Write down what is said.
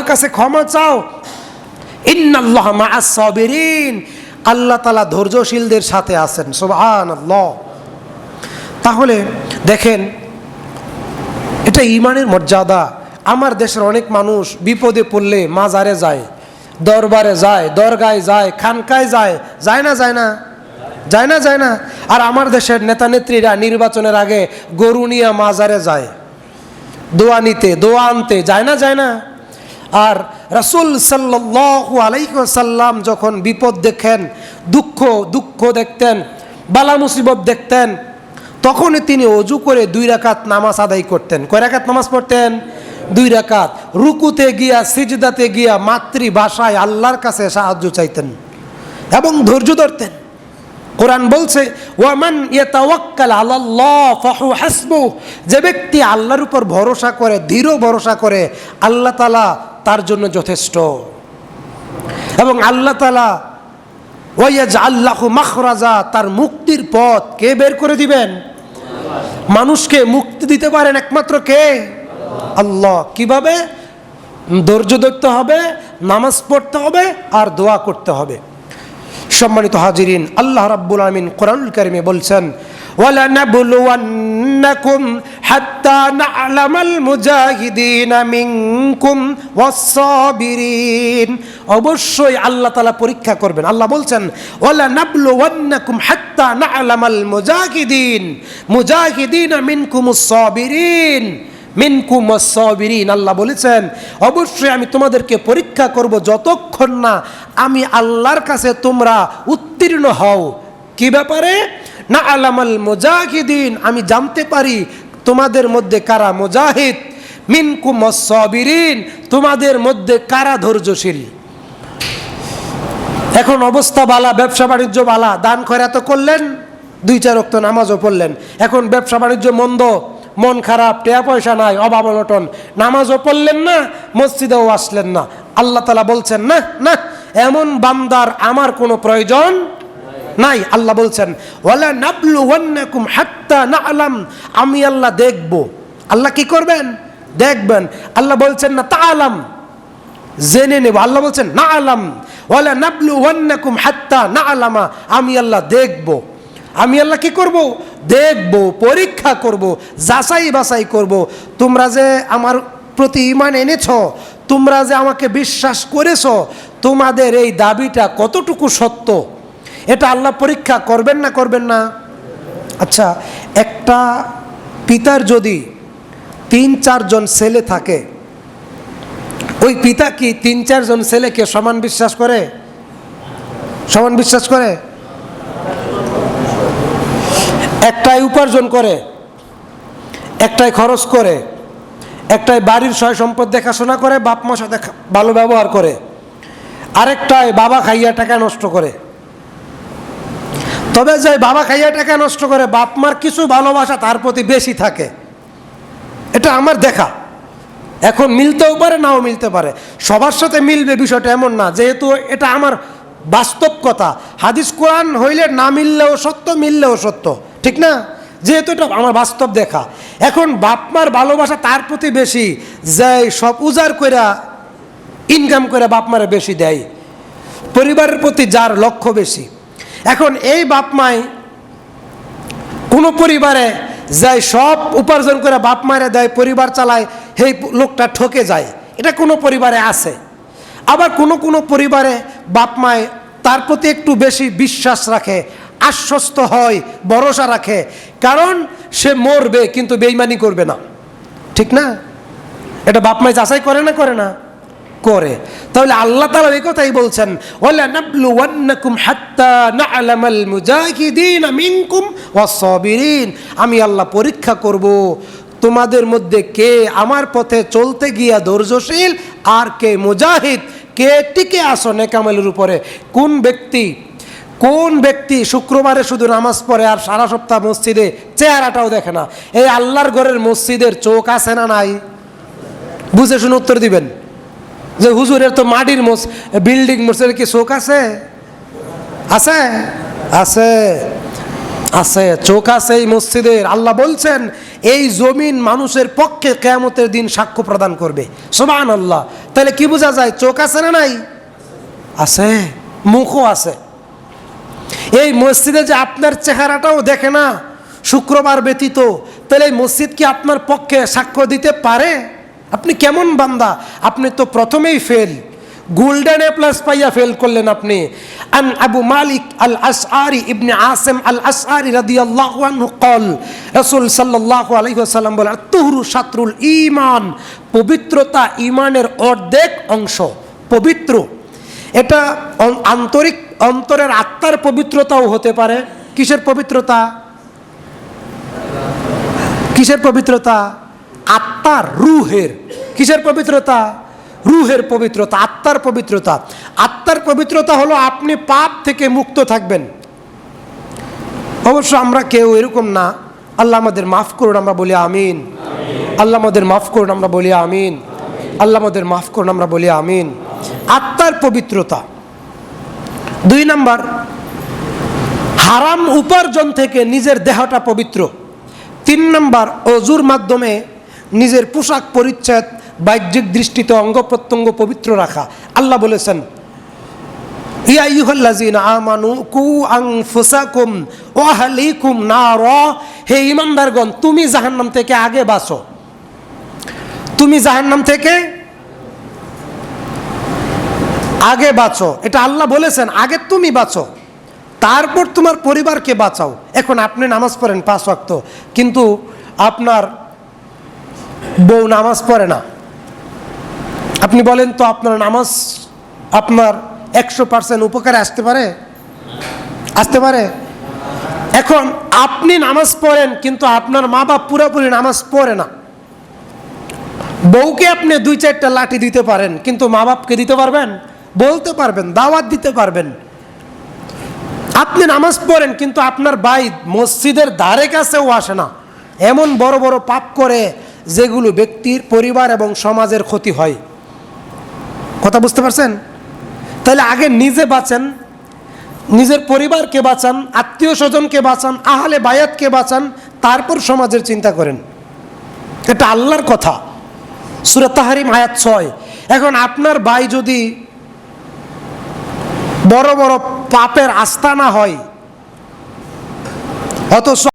আল্লাহর কাছে ক্ষমা চাও। ইন্নাল্লাহ সাবিরিন। আল্লাহ তালা ধৈর্যশীলদের সাথে আছেন। সুবহানাল্লাহ। তাহলে দেখেন, এটা ইমানের মর্যাদা। আমার দেশের অনেক মানুষ বিপদে পড়লে মাজারে যায়, দরবারে যায়, দরগায় যায়, খানকায় যায়। যায় না যায় না? যায় না যায় না? আর আমার দেশের নেতা নেত্রীরা নির্বাচনের আগে গরু নিয়ে মাজারে যায়। দোয়া নিতে, দোয়া আনতে, যায় না যায় না? আর রাসুল সাল্লাহু আলাইসাল্লাম যখন বিপদ দেখেন, দুঃখ দুঃখ দেখতেন, বালা মুসিবত দেখতেন, তখনই তিনি অজু করে দুই রাকাত নামাজ আদায় করতেন। কয় রাকাত নামাজ পড়তেন? দুই রাকাত। রুকুতে গিয়া, সিজদাতে গিয়া মাতৃভাষায় আল্লাহর কাছে সাহায্য চাইতেন এবং ধৈর্য ধরতেন। কোরআন বলছে, ওয়ামান ইয়াতাওয়াক্কাল আলাল্লাহ ফাহু হাসবু যে ব্যক্তি আল্লাহর উপর ভরসা করে, দৃঢ় ভরসা করে, আল্লাহ তালা তার জন্য যথেষ্ট। এবং আল্লাহ তালা ওয়াইয়াজ আল্লাহ মাখরাজা, তার মুক্তির পথ কে বের করে দিবেন? মানুষকে মুক্তি দিতে পারেন একমাত্র কে? আল্লাহ। কীভাবে? ধৈর্য ধরতে হবে, নামাজ পড়তে হবে আর দোয়া করতে হবে। সম্মানিত হাজিরিন, আল্লাহ রাব্বুল আমিন কোরআনুল কারিমে বলছেন ولنبلونكم حتى نعلم المجاهدين منكم والصابرين অবশ্যই আল্লাহ তালা পরীক্ষা করবেন আল্লাহ বলছেন ওলা নাবলু ওয়ান্নাকুম হাত্তা না'লামাল মুজাহিদিন মুজাহিদিন মিনকুম সাবিরিন মিনকুম সাবিরিন আল্লাহ বলেছেন অবশ্যই আমি তোমাদেরকে পরীক্ষা করব যতক্ষণ না আমি আল্লাহর কাছে তোমরা উত্তীর্ণ হও কি ব্যাপারে না আলামাল মুজাহিদিন, আমি জানতে পারি তোমাদের মধ্যে কারা মোজাহিদ। মিনকুম সাবিরিন তোমাদের মধ্যে কারা ধৈর্যশীল? এখন অবস্থা বালা, ব্যবসা বাণিজ্য বালা, দান খয়রা তো করলেন, দুই চার রক্ত নামাজও পড়লেন। এখন ব্যবসা বাণিজ্য মন্দ, মন খারাপ টেয়া পয়সা নাই, অভাব অনটন। নামাজও পড়লেন না, মসজিদেও আসলেন না। আল্লাহ তালা বলছেন, না না, এমন বান্দার আমার কোনো প্রয়োজন নাই, আল্লাহ বলছেন, ওয়ালা নাবলু ওয়ান্নাকুম হাত্তা না আলাম আমি আল্লাহ দেখব। আল্লাহ কি করবেন? দেখবেন। আল্লাহ বলছেন, না তা আলাম জেনে নেব। আল্লাহ বলছেন না আলাম ওয়ালা নাবলু ওয়ান্নাকুম হাত্তা না আলামা আমি আল্লাহ দেখব। আমি আল্লাহ কি করব? দেখব, পরীক্ষা করব, যাচাই বাছাই করব। তোমরা যে আমার প্রতি ইমান এনেছ, তোমরা যে আমাকে বিশ্বাস করেছ, তোমাদের এই দাবিটা কতটুকু সত্য? এটা আল্লাহ পরীক্ষা করবেন না করবেন না? আচ্ছা একটা পিতার যদি তিন চারজন ছেলে থাকে, ওই পিতা কি তিন চারজন ছেলেকে সমান বিশ্বাস করে? সমান বিশ্বাস করে? একটাই উপার্জন করে, একটাই খরচ করে, একটাই বাড়ির সয় সম্পদ দেখাশোনা করে, বাপ মা সাথে ভালো ব্যবহার করে আরেকটায় বাবা খাইয়া টাকা নষ্ট করে। তবে যে বাবা খাইয়া টাকা নষ্ট করে, বাপ মার কিছু ভালোবাসা তার প্রতি বেশি থাকে। এটা আমার দেখা। এখন মিলতেও পারে, নাও মিলতে পারে। সবার সাথে মিলবে বিষয়টা এমন না, যেহেতু এটা আমার বাস্তব কথা। হাদিস কোরআন হইলে না মিললেও সত্য মিললেও সত্য। ঠিক না? যেহেতু এটা আমার বাস্তব দেখা। এখন বাপ মার ভালোবাসা তার প্রতি বেশি যে সব উজাড় কইরা ইনকাম করে বাপ মারে বেশি দেয়। পরিবারের প্রতি যার লক্ষ্য বেশি। এখন এই বাপ মাই কোনো পরিবারে যায় সব উপার্জন করে বাপ মারে দেয়, পরিবার চালায়, সেই লোকটা ঠকে যায়। এটা কোনো পরিবারে আছে। আবার কোনো কোনো পরিবারে বাপ মায় তার প্রতি একটু বেশি বিশ্বাস রাখে, আশ্বস্ত হয়, ভরসা রাখে। কারণ সে মরবে, কিন্তু বেইমানি করবে না। ঠিক না? এটা বাপ মায় যাচাই করে না করে না? করে। তাহলে আল্লাহ তাআলা এই কথাই বলছেন, ওয়ালা নাবলুওয়ান্নাকুম হাত্তা না'লামাল মুজাহিদিন মিনকুম ওয়াস-সাবিরিন। আমি আল্লাহ পরীক্ষা করব, তোমাদের মধ্যে কে আমার পথে চলতে গিয়া ধৈর্যশীল আর কে মুজাহিদ? কে টিকে আসো নেকামেলের উপরে? কোন ব্যক্তি? কোন ব্যক্তি শুক্রবারে শুধু নামাজ পড়ে আর সারা সপ্তাহ মসজিদে? চেহারাটাও দেখে না। এই আল্লাহর ঘরের মসজিদের চোখ আছে না নাই? বুঝে শুনে উত্তর দিবেন। যে হুজুরের তো মাটির মোস বিল্ডিং মোসের কি শোক আছে? আছে? আছে। আছে, চোখ আছে এই মসজিদের। আল্লাহ বলছেন, এই জমিন মানুষের পক্ষে কেয়ামতের দিন সাক্ষ্য প্রদান করবে। সোবান আল্লাহ তাহলে কি বোঝা যায়, চোখ আছে না নাই? আছে, মুখও আছে। এই মসজিদে যে আপনার চেহারাটাও দেখে না, শুক্রবার ব্যতীত, তাহলে এই মসজিদ কি আপনার পক্ষে সাক্ষ্য দিতে পারে? আপনি কেমন বান্দা? আপনি তো প্রথমেই ফেল গোল্ডেন এ প্লাস পাইয়া ফেল করলেন আপনি। আন আবু মালিক আল আসআরি ইবনে আসিম আল আসআরি রাদিয়াল্লাহু আনহু কল, রাসূল সাল্লাল্লাহু আলাইহি ওয়াসাল্লাম বলেন তুহুরু শাতরুল ঈমান। পবিত্রতা ঈমানের অর্ধেক অংশ, পবিত্র। এটা আন্তরিক, অন্তরের আত্মার পবিত্রতাও হতে পারে। কিসের পবিত্রতা? কিসের পবিত্রতা? আত্মার, রুহের। কিসের পবিত্রতা? রুহের পবিত্রতা, আত্মার পবিত্রতা। আত্মার পবিত্রতা হলো আপনি পাপ থেকে মুক্ত থাকবেন। অবশ্য আমরা কেউ এরকম না। আল্লাহ আমাদের মাফ করুন, আমরা বলি আমিন। আল্লাহ আমাদের মাফ করুন, আমরা বলি আমিন। আল্লাহ আমাদের মাফ করুন, আমরা বলি আমিন। আত্মার পবিত্রতা। দুই নাম্বার, হারাম উপার্জন থেকে নিজের দেহটা পবিত্র। তিন নম্বর, অজুর মাধ্যমে নিজের পোশাক পরিচ্ছদ বাহ্যিক দৃষ্টিতে অঙ্গ প্রত্যঙ্গ পবিত্র রাখা। আল্লাহ বলেছেন হে ঈমানদারগণ তুমি জাহান্নাম থেকে আগে বাঁচো। তুমি জাহান্নাম থেকে আগে বাঁচো। এটা আল্লাহ বলেছেন, আগে তুমি বাঁচো। তারপর তোমার পরিবারকে বাঁচাও। এখন আপনি নামাজ পড়েন পাঁচ ওয়াক্ত, কিন্তু আপনার বউ নামাজ পড়ে না। আপনি বলেন তো আপনার নামাজ আপনার একশো পার্সেন্ট উপকারে আসতে পারে? আসতে পারে? এখন আপনি নামাজ পড়েন, কিন্তু আপনার মা বাপ পুরোপুরি নামাজ পড়ে না। বউকে আপনি দুই চারটা লাঠি দিতে পারেন, কিন্তু মা বাপকে দিতে পারবেন? বলতে পারবেন, দাওয়াত দিতে পারবেন। আপনি নামাজ পড়েন, কিন্তু আপনার ভাই মসজিদের ধারে কাছেও আসে না। এমন বড় বড় পাপ করে যেগুলো ব্যক্তির পরিবার এবং সমাজের ক্ষতি হয়। কথা বুঝতে পারছেন? তাহলে আগে নিজে বাঁচেন, নিজের পরিবারকে বাঁচান, আত্মীয় স্বজনকে বাঁচান, আহলে বায়াতকে বাঁচান, তারপর সমাজের চিন্তা করেন। এটা আল্লাহর কথা। সুরত তাহারিম আয়াত ছয়। এখন আপনার ভাই যদি বড় বড় পাপের আস্তানা হয়, অথচ